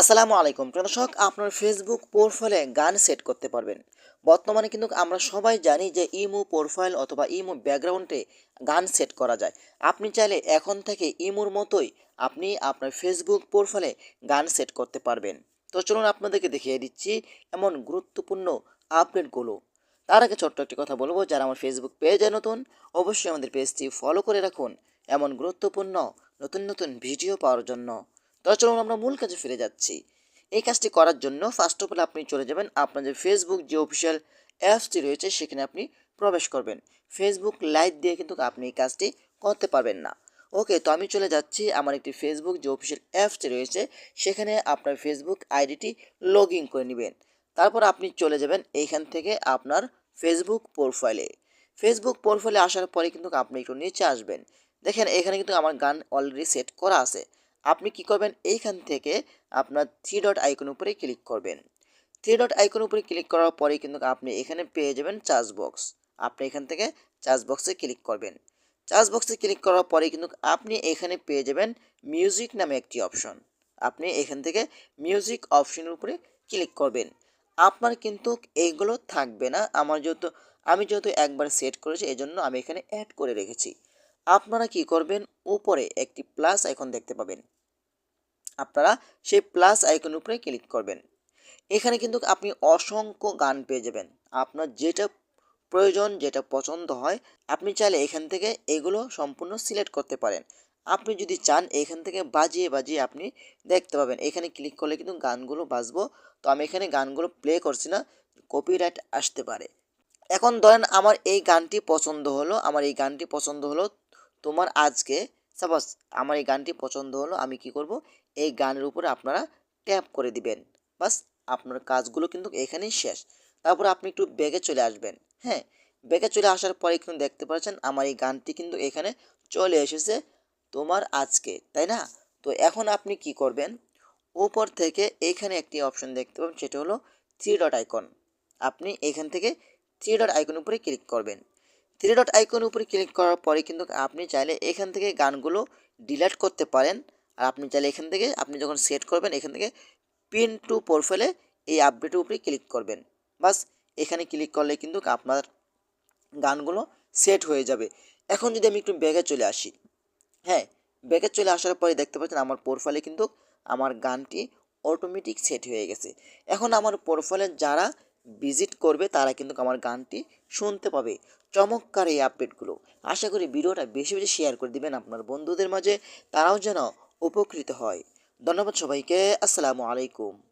আসসালামু আলাইকুম। দর্শক, আপনার ফেসবুক প্রোফাইলে গান সেট করতে পারবেন। বর্তমানে কিন্তু আমরা সবাই জানি যে ইমো প্রোফাইল অথবা ইমো ব্যাকগ্রাউন্ডে গান সেট করা যায়। আপনি চাইলে এখন থেকে ইমোর মতোই আপনি আপনার ফেসবুক প্রোফাইলে গান সেট করতে পারবেন। তো চলুন আপনাদেরকে দেখিয়ে দিচ্ছি এমন গুরুত্বপূর্ণ আপডেটগুলো তার আগে ছোট্ট একটি কথা বলব, যারা আমার ফেসবুক পেজে নতুন, অবশ্যই আমাদের পেজটি ফলো করে রাখুন। এমন গুরুত্বপূর্ণ, নতুন নতুন ভিডিও পাওয়ার জন্য। তো চলুন আমরা মূল কাজে ফিরে যাচ্ছি। এই কাজটি করার জন্য ফার্স্ট অফ অল আপনি চলে যাবেন আপনাদের ফেসবুক যে অফিসিয়াল অ্যাপসটি রয়েছে সেখানে আপনি প্রবেশ করবেন। ফেসবুক লাইভ দিয়ে কিন্তু আপনি এই কাজটি করতে পারবেন না। ওকে তো আমি চলে যাচ্ছি আমার একটি ফেসবুক যে অফিসিয়াল অ্যাপসটি রয়েছে সেখানে আপনার ফেসবুক আইডিটি লগ ইন করে নেবেন। তারপর আপনি চলে যাবেন এইখান থেকে আপনার ফেসবুক প্রোফাইলে ফেসবুক প্রোফাইলে আসার পরে কিন্তু আপনি একটু নিচে আসবেন। দেখেন এখানে কিন্তু আমার গান অলরেডি সেট করা আছে। আপনি কি করবেন? এইখান থেকে আপনার থ্রি ডট আইকন উপরে ক্লিক করবেন। থ্রি ডট আইকন উপরে ক্লিক করার পরে কিন্তু আপনি এখানে পেয়ে যাবেন চার্জ বক্স আপনি এখান থেকে চার্জ বক্সে ক্লিক করবেন। চার্জ বক্সে ক্লিক করার পরে কিন্তু আপনি এখানে পেয়ে যাবেন মিউজিক নামে একটি অপশন আপনি এখান থেকে মিউজিক অপশনের উপরে ক্লিক করবেন। আপনার কিন্তু এইগুলো থাকবে না। আমার যেহেতু, আমি যেহেতু একবার সেট করেছি এই জন্য আমি এখানে অ্যাড করে রেখেছি। আপনারা কি করবেন? উপরে একটি প্লাস আইকন দেখতে পাবেন। আপনারা সেই প্লাস আইকন উপরে ক্লিক করবেন। এখানে কিন্তু আপনি অসংখ্য গান পেয়ে যাবেন। আপনার যেটা প্রয়োজন, যেটা পছন্দ হয়, আপনি চাইলে এখান থেকে এগুলো সম্পূর্ণ সিলেক্ট করতে পারেন। আপনি যদি চান, এখান থেকে বাজিয়ে বাজিয়ে আপনি দেখতে পাবেন। এখানে ক্লিক করলে কিন্তু গানগুলো বাজবো। তো আমি এখানে গানগুলো প্লে করছি না কপিরাইট আসতে পারে। এখন ধরেন আমার এই গানটি পছন্দ হলো, আমার এই গানটি পছন্দ হলো, তোমার আজকে সাপোজ আমার এই গানটি পছন্দ হলো, আমি কি করব? এই গানের উপরে আপনারা ট্যাপ করে দিবেন। বাস, আপনার কাজগুলো কিন্তু এখানেই শেষ। তারপর আপনি একটু ব্যাগে চলে আসবেন। হ্যাঁ ব্যাগে চলে আসার পরে কিন্তু দেখতে পাচ্ছেন আমার এই গানটি কিন্তু এখানে চলে এসেছে তোমার আজকে, তাই না? তো এখন আপনি কি করবেন? উপর থেকে এখানে একটি অপশন দেখতে পাবেন, সেটা হলো থ্রি ডট আইকন আপনি এখান থেকে থ্রি ডট আইকন উপরে ক্লিক করবেন। থ্রি ডট আইকন উপরে ক্লিক করার পরে কিন্তু আপনি চাইলে এখান থেকে গানগুলো ডিলিট করতে পারেন। আর আপনি চাইলে এখান থেকে আপনি যখন সেট করবেন, এখান থেকে পিন টু প্রোফাইলে এই আপডেটের উপরে ক্লিক করবেন। বাস, এখানে ক্লিক করলে কিন্তু আপনার গানগুলো সেট হয়ে যাবে। এখন যদি আমি একটু ব্যাগে চলে আসি হ্যাঁ ব্যাগে চলে আসার পরে দেখতে পাচ্ছেন আমার প্রোফাইলে কিন্তু আমার গানটি অটোমেটিক সেট হয়ে গেছে। এখন আমার প্রোফাইলে যারা ভিজিট করবে, তারা কিন্তু আমার গানটি শুনতে পাবে। চমৎকার এই আপডেটগুলো আশা করি ভিডিওটা বেশি বেশি শেয়ার করে দিবেন আপনার বন্ধুদের মাঝে, তারাও যেন উপকৃত হয়। ধন্যবাদ সবাইকে, আসসালামু আলাইকুম।